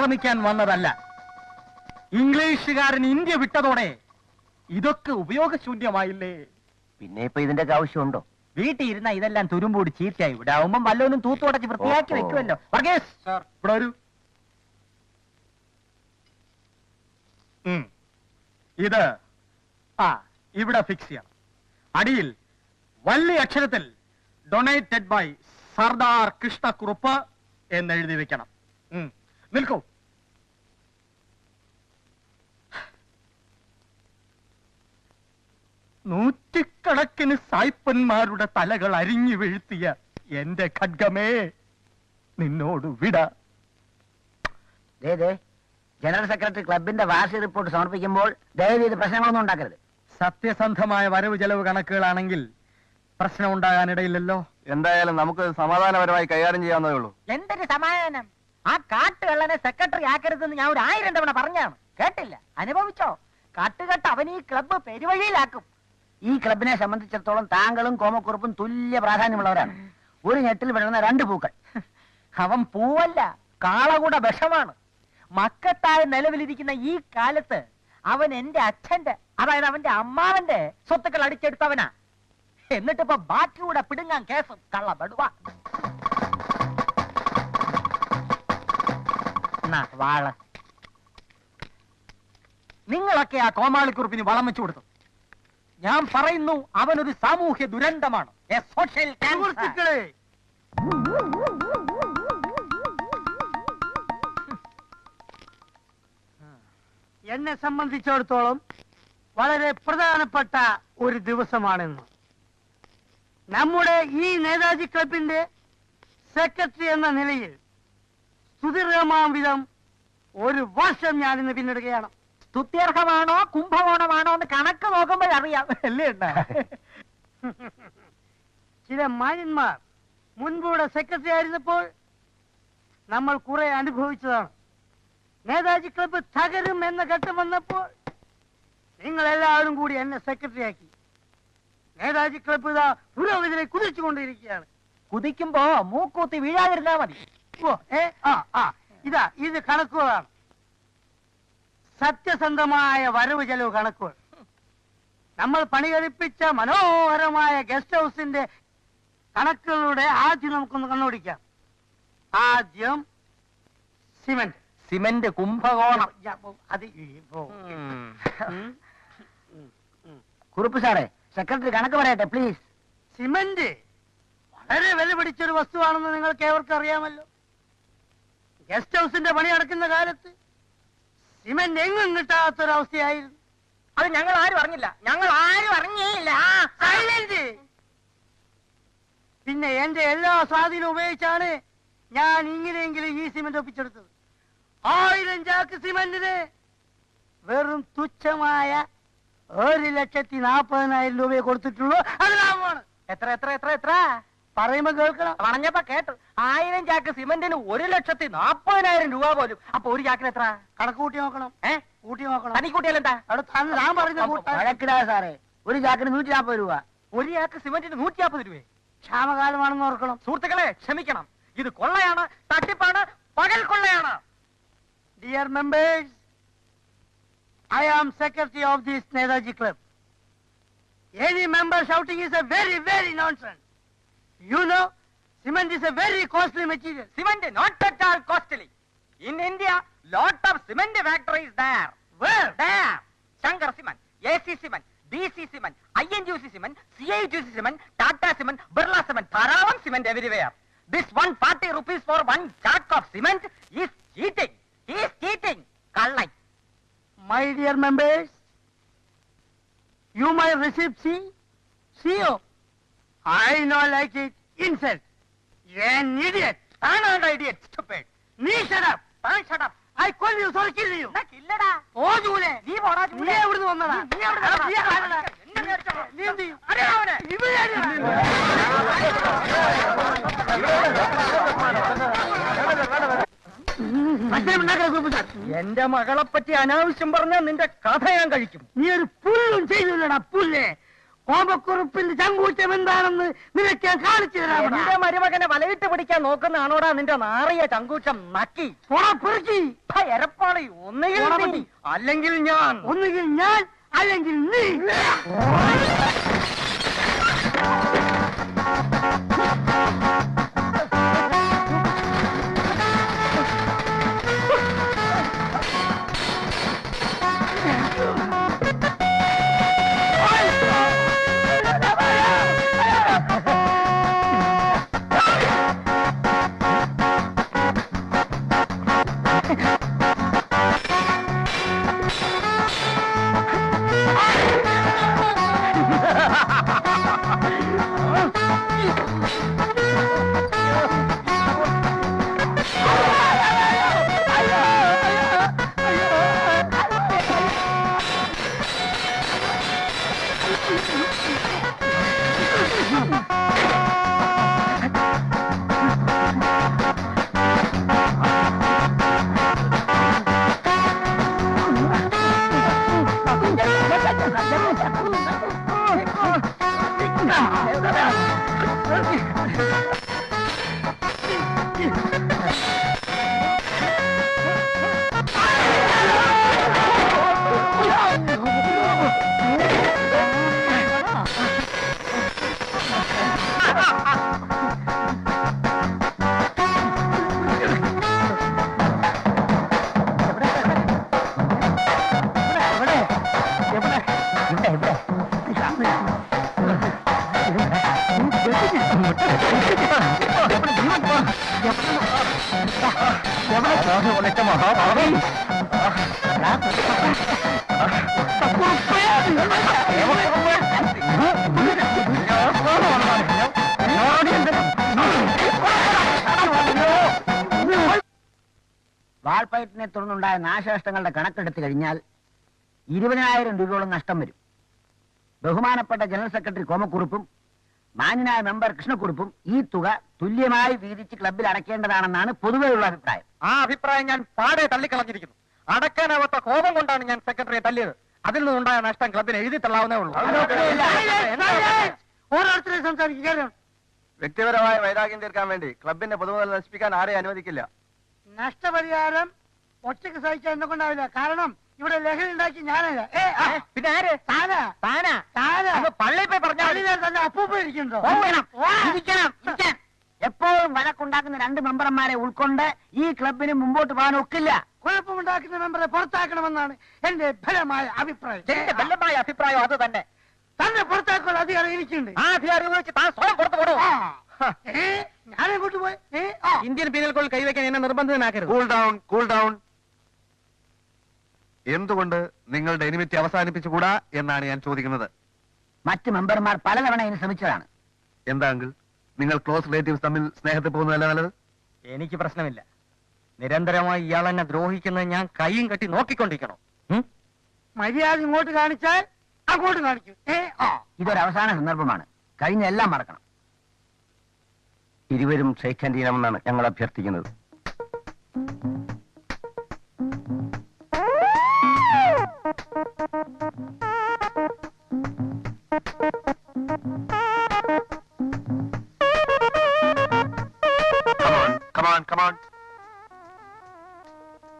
ആക്രമിക്കാൻ വന്നതല്ല. ഇംഗ്ലീഷുകാരൻ ഇന്ത്യ വിട്ടതോടെ ഇതൊക്കെ ഉപയോഗശൂന്യമായില്ലേ? പിന്നെ ഇപ്പൊ ഇതിന്റെ ആവശ്യമുണ്ടോ? വീട്ടിൽ ഇരുന്ന ഇതെല്ലാം തുരുമ്പൂടി ചീത്തയായി ഇവിടെ ആവുമ്പം വല്ലവനും തൂത്തുടച്ച് വൃത്തിയാക്കി. വെക്കുമല്ലോ. വർഗീസ്! ഇവിടെ വരൂ. ഉം. ഇത് ആ ഇവിടെ ഫിക്സ് ചെയ്യണം അടിയിൽ വലിയ അക്ഷരത്തിൽ ഡൊണേറ്റഡ് ബൈ സർദാർ കൃഷ്ണക്കുറുപ്പ് എന്ന് എഴുതി വെക്കണം. ഉം. നിൽക്കൂ. നൂറ്റിക്കണക്കിന് സായ്പന്മാരുടെ തലകൾ അരിഞ്ഞു വീഴ്ത്തിയ എന്റെ ഖഡ്ഗമേ നിന്നോട് വിട. ദേ ദേ ജനറൽ സെക്രട്ടറി ക്ലബിന്റെ വാർഷിക റിപ്പോർട്ട് സമർപ്പിക്കുമ്പോൾ ദയവ് ചെയ്ത് പ്രശ്നങ്ങളൊന്നും ഉണ്ടാക്കരുത്. സത്യസന്ധമായ വരവ് ചെലവ് കണക്കുകളാണെങ്കിൽ പ്രശ്നം ഉണ്ടാകാനിടയില്ലല്ലോ എന്തായാലും നമുക്ക് സമാധാനപരമായി കൈകാര്യം ചെയ്യാവുന്നതേ ഉള്ളൂ. എന്തൊരു സമാധാനം? ആ കാട്ടുകള്ളനെ സെക്രട്ടറി ആക്കരുതെന്ന് ഞാൻ ഒരു ആയിരം തവണ പറഞ്ഞാണ് കേട്ടില്ല? അനുഭവിച്ചോ? കാട്ടുകെട്ട് അവൻ ഈ ക്ലബ്ബ് പെരുവഴിയിലാക്കും. ഈ ക്ലബിനെ സംബന്ധിച്ചിടത്തോളം താങ്കളും കോമക്കുറുപ്പും തുല്യ പ്രാധാന്യമുള്ളവരാണ്. ഒരു ഞെട്ടിൽ വിടുന്ന രണ്ട് പൂക്കൾ. അവൻ പൂവല്ല കാളകൂട വിഷമാണ്. മക്കത്തായ നിലവിലിരിക്കുന്ന ഈ കാലത്ത് അവൻ എന്റെ അച്ഛന്റെ അതായത് അവന്റെ അമ്മാവന്റെ സ്വത്തുക്കൾ അടിച്ചെടുത്തവനാ. എന്നിട്ടിപ്പോ ബാക്കിയൂടെ പിടുങ്ങാൻ കേസും കള്ളപ്പെടുവാ. നിങ്ങളൊക്കെ ആ കോമാളിക്കുറിപ്പിന് വളം വെച്ചു കൊടുത്തു. ഞാൻ പറയുന്നു അവനൊരു സാമൂഹ്യ ദുരന്തമാണ്. സോഷ്യൽ എന്നെ സംബന്ധിച്ചിടത്തോളം വളരെ പ്രധാനപ്പെട്ട ഒരു ദിവസമാണെന്ന്. നമ്മുടെ ഈ നേതാജി ക്ലബിന്റെ സെക്രട്ടറി എന്ന നിലയിൽ സുദീർഘമാം വിധം ഒരു വർഷം ഞാനിന്ന് പിന്നിടുകയാണ്. സ്തുത്യർഹമാണോ കുംഭകോണമാണോ എന്ന് കണക്ക് നോക്കുമ്പോഴറിയാം അല്ലേ? ചില മാന്യന്മാർ മുൻപൂടെ സെക്രട്ടറി ആയിരുന്നപ്പോൾ നമ്മൾ കുറെ അനുഭവിച്ചതാണ്. നേതാജി ക്ലബ്ബ് തകരും എന്ന ഘട്ടം വന്നപ്പോൾ നിങ്ങൾ എല്ലാവരും കൂടി എന്നെ സെക്രട്ടറി ആക്കി. നേതാജി ക്ലബ്ബ് ഇതാ പുരോഗതിയിലെ കുതിച്ചുകൊണ്ടിരിക്കുകയാണ്. കുതിക്കുമ്പോ മൂക്കൂത്തി വീഴാതിരുന്നാ മതി. ഇതാ ഇത് കണക്കുകളാണ്. സത്യസന്ധമായ വരവ് ചെലവ് കണക്കുകൾ നമ്മൾ പണി കഴിപ്പിച്ച മനോഹരമായ ഗസ്റ്റ് ഹൗസിന്റെ കണക്കുകളുടെ ആദ്യം നമുക്കൊന്ന് കണ്ണുപിടിക്കാം ആദ്യം സിമന്റ്. സിമന്റ് കുംഭകോണം. അത്. കുറുപ്പ് സാറേ സെക്രട്ടറി കണക്ക് പറയട്ടെ പ്ലീസ്. സിമന്റ് വളരെ വില പിടിച്ചൊരു വസ്തുവാണെന്ന് നിങ്ങൾക്ക് ഏവർക്കും അറിയാമല്ലോ. ഗസ്റ്റ് ഹൗസിന്റെ പണി നടക്കുന്ന കാലത്ത് സിമന്റ് എങ്ങും കിട്ടാത്തൊരവസ്ഥയായിരുന്നു. അത് ഞങ്ങൾ ആരും അറിഞ്ഞില്ല. ഞങ്ങൾ ആരും അറിഞ്ഞേയില്ല. സൈലന്റ് പിന്നെ എന്റെ എല്ലാ സ്വാധീനവും ഉപയോഗിച്ചാണ് ഞാൻ ഇങ്ങനെയെങ്കിലും ഈ സിമന്റ് ഒപ്പിച്ചെടുത്തത്. ആയിരം ചാക്ക് സിമന്റിന് വെറും തുച്ഛമായ ഒരു ലക്ഷത്തി നാൽപ്പതിനായിരം രൂപയെ കൊടുത്തിട്ടുള്ളൂ. അത് ലാഭമാണ് എത്ര എത്ര എത്ര എത്ര? പറയുമ്പോ കേൾക്കണം. പറഞ്ഞപ്പോ കേട്ടു. ആയിരം ചാക്ക് സിമന്റിന് ഒരു ലക്ഷത്തി നാപ്പതിനായിരം രൂപ പോലും. അപ്പൊ ഒരു ചാക്കിന് എത്ര? കണക്ക് കൂട്ടി നോക്കണം. ഏ? കൂട്ടി നോക്കണം. തനിക്കൂട്ടിയാലെന്താ അവിടെ തന്നെ ഞാൻ പറഞ്ഞ കൂട്ടാൻ വഴക്കിടാതെ സാറേ. ഒരു ചാക്കിന് നൂറ്റി നാൽപ്പത് രൂപ. ഒരു ചാക്ക് സിമന്റിന് നൂറ്റി നാൽപ്പത് രൂപ ക്ഷാമകാലമാണെന്ന് ഓർക്കണം. സുഹൃത്തുക്കളെ ക്ഷമിക്കണം. ഇത് കൊള്ളയാണ് തട്ടിപ്പാണ് പകൽ കൊള്ളയാണ്. Dear members, I am secretary of this Netaji Club. Any member shouting is a very, very nonsense. Cement is a very costly material. Cement cement not at all costly in India lot of cement factories there. Where? There. Shankar Cement, AC Cement, BC Cement, INGC Cement, CIGC Cement, Tata Cement, Birla Cement, ധാരാളം cement everywhere. This 140 rupees for one sack of cement is cheating. He is cheating. Kallai. My dear members, you might receive C, CO. I know like it, insult. An idiot. താനാണ് idiot, stupid. Me shut up. താൻ shut up. I call you, sorry, kill you. എന്നാ ഓ ജൂലെ നീ പോടാ നീ എവിടുന്ന് വന്നതാ നീ sir. എന്റെ മകളെ പറ്റി അനാവശ്യം പറഞ്ഞാൽ നിന്റെ കഥ ഞാൻ കഴിക്കും നീ ഒരു പുല്ലും ചെയ്തില്ലടാ പുല്ല് ഓമക്കുറുപ്പിന്റെ ചങ്കൂറ്റം എന്താണെന്ന് നിനക്ക് ഞാൻ കാണിച്ചു തരാം എന്റെ മരുമകനെ വലയിട്ട് പിടിക്കാൻ നോക്കുന്നതാണോടാ നിന്റെ നാറിയ ചങ്കൂറ്റം? നക്കി പുറപ്പുറക്കി എരപ്പാളി ഒന്നുകിൽ അല്ലെങ്കിൽ ഞാൻ. ഒന്നുകിൽ ഞാൻ അല്ലെങ്കിൽ നീ. വാൾപ്പയറ്റിനെ തുടർന്നുണ്ടായ നാശനഷ്ടങ്ങളുടെ കണക്കെടുത്തു കഴിഞ്ഞാൽ ഇരുപതിനായിരം രൂപയോളം നഷ്ടം വരും. ബഹുമാനപ്പെട്ട ജനറൽ സെക്രട്ടറി കോമക്കുറുപ്പും മാന്യനായ മെമ്പർ കൃഷ്ണക്കുറുപ്പും ഈ തുക തുല്യമായി വീതിച്ച് ക്ലബിൽ അടയ്ക്കേണ്ടതാണെന്നാണ് പൊതുവെയുള്ള അഭിപ്രായം. ആ അഭിപ്രായം ഞാൻ പാടെ തള്ളിക്കളഞ്ഞിരിക്കുന്നു. അടക്കാനാവാത്ത കോപം കൊണ്ടാണ് ഞാൻ സെക്രട്ടറിയെ തല്ലിയത്. അതിൽ നിന്നുണ്ടായ നഷ്ടം ക്ലബിന് എഴുതി തള്ളാവുന്നേ ഉള്ളൂ. സംസാരിക്കുകയാണ് വ്യക്തിപരമായ വൈരാഗ്യം തീർക്കാൻ വേണ്ടി ക്ലബിന്റെ പൊതുമുതൽ നശിപ്പിക്കാൻ ആരെയും അനുവദിക്കില്ല. നഷ്ടപരിഹാരം ഒറ്റയ്ക്ക് സഹിച്ചാൽ എന്നെ കൊണ്ടാവില്ല. കാരണം ഇവിടെ ലഹരി ഉണ്ടാക്കി ഞാനല്ല. പിന്നെ ആര് താനാ? താനാ? താനാ? അങ്ങ് പള്ളിയിൽ പോയി തന്നെ അപ്പൂപ്പ. എപ്പോഴും വഴക്കുണ്ടാക്കുന്ന രണ്ട് മെമ്പർമാരെ ഉൾക്കൊണ്ട് ഈ ക്ലബിന് മുമ്പോട്ട് പോകാൻ ഒക്കില്ല. കുഴപ്പമുണ്ടാക്കുന്ന മെമ്പറെ പുറത്താക്കണമെന്നാണ് എന്റെ ഫലമായ അഭിപ്രായം. എന്റെ അഭിപ്രായം അത് തന്നെ. തന്നെ പുറത്താക്കാനുള്ള അധികാരം എനിക്കുണ്ട്. ആ അധികാരം ഉപയോഗിച്ച് താൻ സ്വയം പുറത്തു പോടൂ. ആ. ഏ, ഞാനെങ്ങോട്ട് പോയി. ഇന്ത്യൻ പീനൽ കോഡ് കൈവയ്ക്കാൻ എന്നെ നിർബന്ധിതനാക്കരുത്. കൂൾ ഡൗൺ കൂൾ ഡൗൺ എന്തുകൊണ്ട് നിങ്ങളുടെ എനിമിറ്റി അവസാനിപ്പിച്ചുകൂടാ എന്നാണ് ഞാൻ ചോദിക്കുന്നത്? മറ്റ് മെമ്പർമാർ പലതവണ ഇതിന് ശ്രമിച്ചതാണ്. എന്താ അങ്കിൾ? നിങ്ങൾ ക്ലോസ് റിലേറ്റീവ്സ് തമ്മിൽ സ്നേഹത്തിൽ പോകുന്നതല്ല നല്ലത്? എനിക്ക് പ്രശ്നമില്ല. നിരന്തരമായി ഇയാൾ എന്നെ ദ്രോഹിക്കുന്നത് ഞാൻ കൈയും കെട്ടി നോക്കിക്കൊണ്ടിരിക്കണം? മര്യാദ ഇങ്ങോട്ട് കാണിച്ചാൽ അങ്ങോട്ട് കാണിക്കും. ഏ ആ. ഇതൊരു അവസാന സന്ദർഭമാണ്. കഴിഞ്ഞ എല്ലാം മറക്കണം. ഇരുവരും ഷേഖാൻ ചെയ്യണമെന്നാണ് ഞങ്ങൾ അഭ്യർത്ഥിക്കുന്നത്.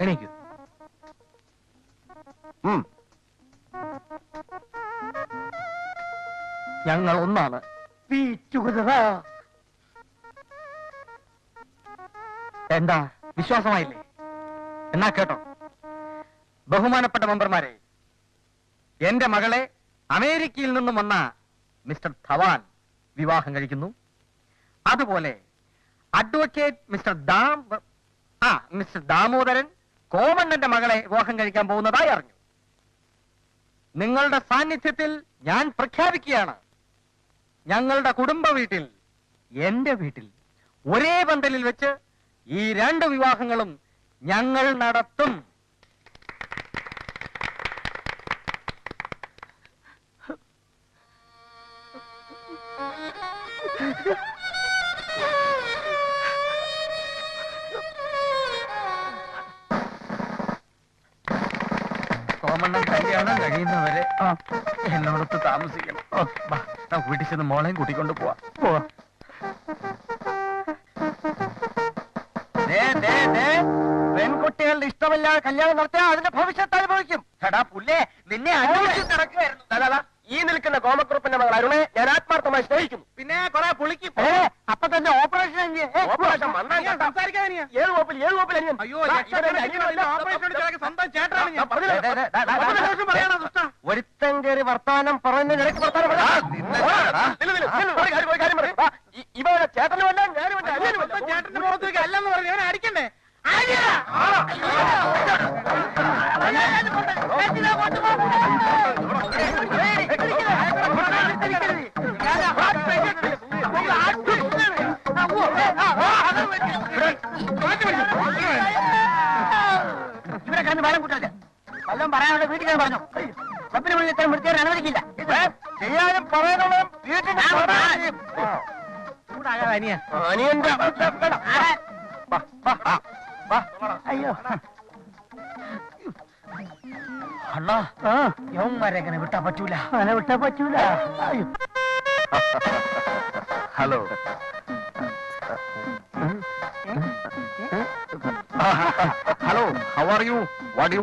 എണീക്കൂ ഞങ്ങൾ ഒന്നാണ്. എന്താ വിശ്വാസമായില്ലേ? എന്നാ കേട്ടോ. ബഹുമാനപ്പെട്ട മെമ്പർമാരെ എന്റെ മകളെ അമേരിക്കയിൽ നിന്നും വന്ന മിസ്റ്റർ ധവാൻ വിവാഹം കഴിക്കുന്നു. അതുപോലെ അഡ്വക്കേറ്റ് മിസ്റ്റർ ദാം ആ മിസ്റ്റർ ദാമോദരൻ കോമണ്ണന്റെ മകളെ വിവാഹം കഴിക്കാൻ പോകുന്നതായി അറിഞ്ഞു. നിങ്ങളുടെ സാന്നിധ്യത്തിൽ ഞാൻ പ്രഖ്യാപിക്കുകയാണ്. ഞങ്ങളുടെ കുടുംബ വീട്ടിൽ എന്റെ വീട്ടിൽ ഒരേ പന്തലിൽ വെച്ച് ഈ രണ്ട് വിവാഹങ്ങളും ഞങ്ങൾ നടത്തും. കോമണ്ണൻ കല്യാണം കഴിയുന്നവരെ എന്നോടൊത്ത് താമസിക്കണം. നമുക്ക് വീട്ടിൽ ചെന്ന് മോളെയും കൂട്ടിക്കൊണ്ട് പോവാം. പോവാ പെൺകുട്ടികളുടെ ഇഷ്ടമില്ലാതെ കല്യാണം നടത്തിയാൽ അതിന്റെ ഭവിഷ്യത്ത് അനുഭവിക്കും. എടാ പുല്ലേ നിന്നെ അനുഭവിച്ചു നടക്കുകയായിരുന്നു ഈ നിൽക്കുന്ന കോമഗ്രൂപ്പിന്റെ മകൾ അരുണെ ഞാൻ ആത്മാർത്ഥമായി സ്നേഹിക്കുന്നു പിന്നെ കൊറേ പുളിക്കും അപ്പൊ തന്നെ ഓപ്പറേഷൻ ഓപ്പറേഷൻ മണ്ണാൻ കേട്ടോ. ഏഴ് ഏഴ് അനിയൻ അയ്യോ, അനിയനല്ല, ഓപ്പറേഷൻ സ്വന്തം ചേട്ടനാണ് ഞാൻ. ഞാൻ പറഞ്ഞില്ലേ? ദേ, ദേ, ദേ, ദാ, ദാ, ദാ, ദാ. ഒരുത്തൻ കയറി വർത്താനം പറഞ്ഞ നിനക്ക് വർത്താനം പറയാം. ഓടാ, നില്ല്, നില്ല്, നില്ല്, ഒരു കാര്യം, ഒരു കാര്യം പറയ്. ആ, ഇ- ഇവരുടെ ചേട്ടനുമല്ല ഞാനും. സ്വന്തം ചേട്ടന്റെ മുഖത്തേക്ക് അല്ലെന്ന് പറഞ്ഞു ഞാൻ അടിക്കണ്ടേ വീട്ടിൽ പറഞ്ഞു. പപ്പിന് മുന്നിൽ ഇത്തരം വൃത്തിയാൻ അനുവദിക്കില്ല. ചെയ്യാനും പറയാനുള്ളതും ചൂടാകാതെ അനിയ. അനിയന്റെ. അയ്യോ. അണ്ണാ യവന്മാരെ എങ്ങനെ വിട്ടാ പറ്റൂല. അങ്ങനെ വിട്ടാ പറ്റൂല. Hello. Hello how are you what you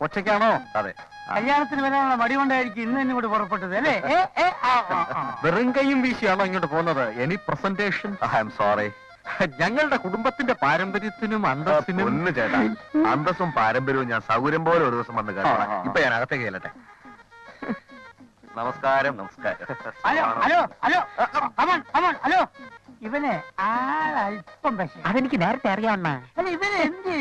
ഒറ്റയ്ക്കാണോ അതെ. കല്യാണത്തിന് വരാനുള്ള മടി കൊണ്ടായിരിക്കും ഇന്ന് തന്നെ കൂടി പുറപ്പെട്ടത് അല്ലേ. വെറും കൈയും വീശിയാണോ ഇങ്ങോട്ട് പോകുന്നത്? Any presentation I am sorry ഞങ്ങളുടെ കുടുംബത്തിന്റെ പാരമ്പര്യത്തിനും അന്തസ്സിനും ഒന്ന് ചേട്ടാ. അന്തസ്സും പാരമ്പര്യവും ഞാൻ സൗകര്യം പോലെ ഒരു ദിവസം വന്ന് ആ. ഇപ്പൊ ഞാൻ അകത്തേക്ക് ചെല്ലട്ടെ. നമസ്കാരം. നമസ്കാരം. Hello hello hello. Come on come on hello. ഇവനെ ആളല്പം പക്ഷേ. അതെനിക്ക് നേരത്തെ അറിയാവുന്ന അല്ല ഇവനെ എന്ത്?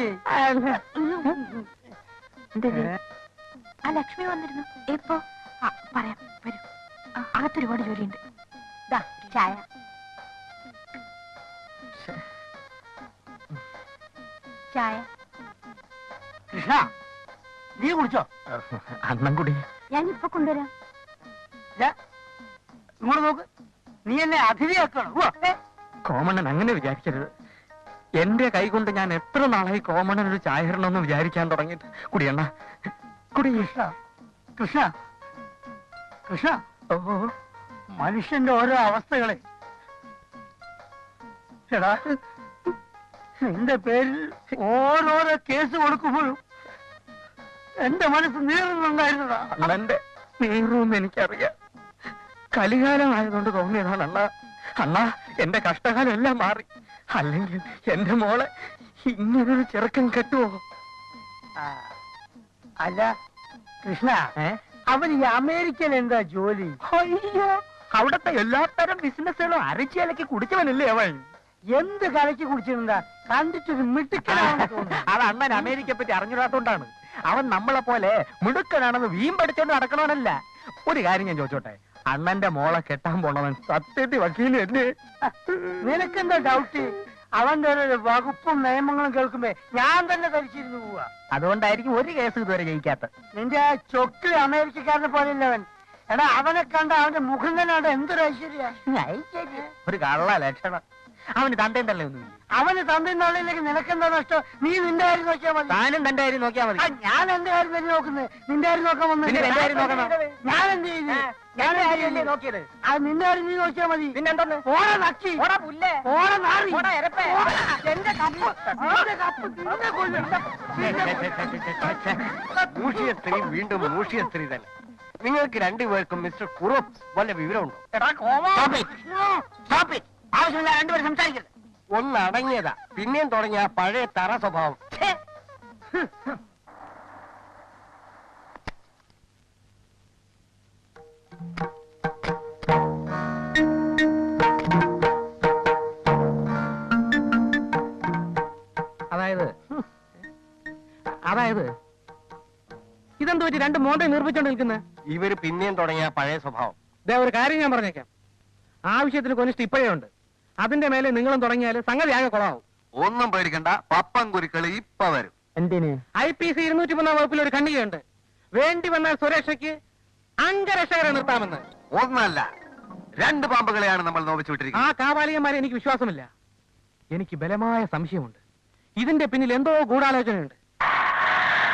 ആ ലക്ഷ്മി വന്നിരുന്നു. എപ്പോ? ആ, പറയാം വരൂ. ആ, അകത്ത് ഒരുപാട് ജോലിയുണ്ട്. ദാ ചായ. ചായ. കൃഷ്ണ നീ കുടിച്ചോ? അന്നം കുടി. ഞാൻ ഇപ്പൊ കൊണ്ടുവരാം. ദാ, ഇങ്ങോട്ട് നോക്ക്. നീ എന്നെ അതിഥിയാക്കണം കോമണ്ണൻ അങ്ങനെ വിചാരിക്കരുത്. എന്റെ കൈ കൊണ്ട് ഞാൻ എത്ര നാളായി കോമണൻ ഒരു ചായ ഇടണമെന്ന് വിചാരിക്കാൻ തുടങ്ങിയിട്ട്? കുടിയണ്ണ. കുടി കൃഷ്ണ. കൃഷ്ണ. കൃഷ്ണ ഓ. മനുഷ്യന്റെ ഓരോ അവസ്ഥകളെ. എടാ നിന്റെ പേരിൽ ഓരോരോ കേസ് കൊടുക്കുമ്പോഴും എന്റെ മനസ്സ് നീറുന്നുണ്ടായിരുന്നതാ. അണ്ണന്റെ നീറുമെന്ന് എനിക്കറിയാം. കലികാലമായതുകൊണ്ട് തോന്നിയതാണ് അണ്ണ. അണ്ണ എന്റെ കഷ്ടകാലം എല്ലാം മാറി. അല്ലെങ്കിൽ എന്റെ മോളെ ഇങ്ങനൊരു ചെറുക്കൻ കെട്ടുവോ? അല്ല കൃഷ്ണ അവൻ ഈ അമേരിക്കൻ എന്താ ജോലി? അയ്യോ. അവിടത്തെ എല്ലാത്തരം ബിസിനസ്സുകളും അരച്ചിലക്ക് കുടിച്ചവനല്ലേ അവൻ? എന്ത് കലക്കി കുടിച്ചിരുന്നാ കണ്ടിട്ടൊരു മിടുക്കനാണ് അത് അണ്ണൻ അമേരിക്കയെ പറ്റി അറിഞ്ഞിടാത്തോണ്ടാണ്. അവൻ നമ്മളെ പോലെ മിടുക്കനാണെന്ന് വീമ്പടിച്ചോണ്ട് നടക്കണവനല്ല. ഒരു കാര്യം ഞാൻ ചോദിച്ചോട്ടെ? അണ്ണന്റെ മോളെ കെട്ടാൻ പോണവൻ സത്യത്തി വക്കീൽ എന്നെ നിനക്കെന്താ ഡൗട്ട് അവന്റെ ഒരു വകുപ്പും നിയമങ്ങളും കേൾക്കുമ്പോ ഞാൻ തന്നെ ധരിച്ചിരുന്നു പോവാ. അതുകൊണ്ടായിരിക്കും ഒരു കേസ് ഇതുവരെ ജയിക്കാത്ത. നിന്റെ ആ ചൊക്കിൽ അമേരിക്കക്കാരനെ പോലെയല്ല അവൻ എടാ അവനെ കണ്ട അവന്റെ മുഖം തന്നെ എന്തൊരു ഐശ്വര്യ. ഒരു കള്ള ലക്ഷണം. അവന് തന്തയും തള്ളി ഒന്നും അവന് തന്റെ നാളിലേക്ക് നിനക്കെന്താ നഷ്ടം? നീ നിന്റെ കാര്യം നോക്കിയാ മതി. താനും തന്റെ കാര്യം നോക്കിയാ മതി. ആ, ഞാൻ എന്റെ കാര്യം തന്നെ നോക്കുന്നത്. നിന്റെ കാര്യം നോക്കാൻ വന്നു. പിന്നെ എന്റെ കാര്യം നോക്കണം. ഞാൻ എന്ത് ചെയ്യുന്നു ഞാൻ? നോക്കിയത്? അത് നിന്റെ കാര്യം നീ നോക്കിയാ മതി. പിന്നെന്താന്ന്? ഓടെ നക്കി. ഓടാ പുല്ലേ. ഓടെ നാറി. ഓടാ എരപ്പേ. ഓടാ. എന്റെ കപ്പ്. എന്റെ കപ്പ് നിന്നെ കൊല്ലും. മൂഷിയ സ്ത്രീ വീണ്ടും മൂഷിയ സ്ത്രീ തന്നെ. നിങ്ങൾക്ക് രണ്ടുപേർക്കും മിസ്റ്റർ കുറുപ്പ് വല്ല വിവരമുണ്ടോ? എടാ കോമാ. ആവശ്യമില്ല രണ്ടുപേരും സംസാരിക്കരുത്. ഒന്ന് അടങ്ങിയതാ. പിന്നെയും തുടങ്ങിയ ആ പഴയ തറ സ്വഭാവം. അതായത് അതായത് ഇതെന്ത് പറ്റി രണ്ട് മോണ്ടെ നിർമ്മിച്ചോണ്ട് നിൽക്കുന്നത് ഇവർ പിന്നെയും തുടങ്ങിയ പഴയ സ്വഭാവം. ദേ ഒരു കാര്യം ഞാൻ പറഞ്ഞേക്കാം. ആവശ്യത്തിന് കൊനിഷ്ഠ ഇപ്പോഴേ ഉണ്ട്. അതിന്റെ മേലെ നിങ്ങളും തുടങ്ങിയാൽ സംഗതി ആകെ കുളമാവും ഒന്നും പേടിക്കണ്ട. പപ്പം കുരുക്കൾ ഇപ്പൊ വരും. എന്തിന്? ഐ പി സി ഇരുന്നൂറ്റി മൂന്നാം വകുപ്പിൽ ഒരു ഖണ്ഡികയുണ്ട്. വേണ്ടി വന്നാൽ സുരക്ഷയ്ക്ക് അംഗരക്ഷകരെ നിർത്താമെന്ന്. ഒന്നല്ല. രണ്ട് പാമ്പുകളെയാണ് നമ്മൾ നോവിച്ചു ആ കാവാലികന്മാരെ എനിക്ക് വിശ്വാസമില്ല. എനിക്ക് ബലമായ സംശയമുണ്ട്. ഇതിന്റെ പിന്നിൽ എന്തോ ഗൂഢാലോചനയുണ്ട്.